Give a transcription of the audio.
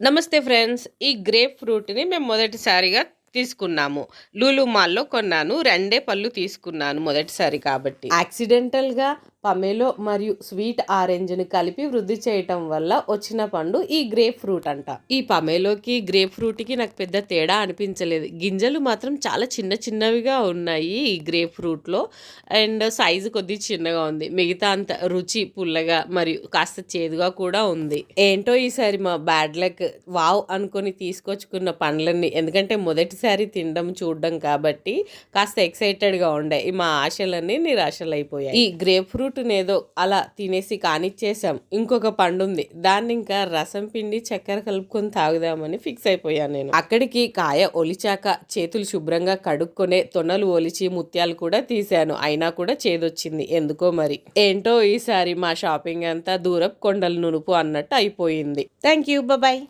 నమస్తే ఫ్రెండ్స్ ఈ గ్రేప్ ఫ్రూట్ని మేము మొదటిసారిగా తీసుకున్నాము. లూలు మాల్లో కొన్నాను రెండే పళ్ళు తీసుకున్నాను మొదటిసారి కాబట్టి. యాక్సిడెంటల్గా పమేలో మరియు స్వీట్ ఆరెంజ్ని కలిపి వృద్ధి చేయటం వల్ల వచ్చిన పండు ఈ గ్రేప్ ఫ్రూట్ అంట. ఈ పమేలోకి గ్రేప్ ఫ్రూట్కి నాకు పెద్ద తేడా అనిపించలేదు. గింజలు మాత్రం చాలా చిన్న చిన్నవిగా ఉన్నాయి ఈ గ్రేప్ ఫ్రూట్లో అండ్ సైజు కొద్ది చిన్నగా ఉంది. మిగతా అంత రుచి పుల్లగా మరియు కాస్త చేదుగా కూడా ఉంది. ఏంటో ఈసారి మా బ్యాడ్ లక్ వావ్ అనుకొని తీసుకొచ్చుకున్న పండ్లన్నీ. ఎందుకంటే మొదటిసారి తినడం చూడడం కాబట్టి కాస్త ఎక్సైటెడ్గా ఉండే. మా ఆశలన్నీ నిరాశలు అయిపోయాయి ఈ గ్రేప్ ఫ్రూట్ ఏదో అలా తినేసి కానిచ్చేసాం ఇంకొక పండు ఉంది దాన్ని ఇంకా రసం పిండి చక్కెర కలుపుకొని తాగుదామని ఫిక్స్ అయిపోయాను నేను. అక్కడికి కాయ ఒలిచాక చేతులు శుభ్రంగా కడుక్కొనే తొనలు ఒలిచి ముత్యాలు కూడా తీశాను. అయినా కూడా చేదొచ్చింది. ఎందుకో మరి. ఏంటో ఈసారి మా షాపింగ్ అంతా దూరపు కొండల నునుపు అన్నట్టు అయిపోయింది. Thank you bye